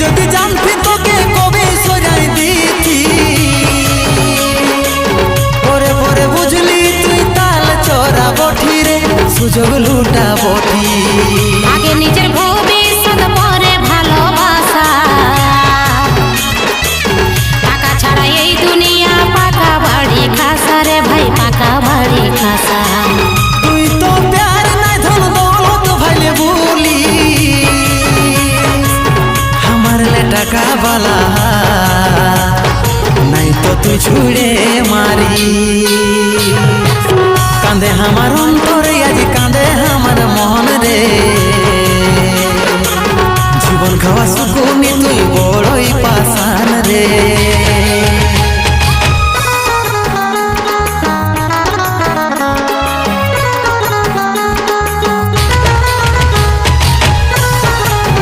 যদি জানতি তোকে কবে সরাই দিতি। পরে পরে বুঝলি তুই তাল চড়া বঠি রে সুযোগ লুটা বঠি টাকা বালা নাই তো তুই ছুড়ে মারি। কাঁদে আমার অন্তরে, আজ কাঁদে আমার মন রে। জীবন খাওয়া সুখ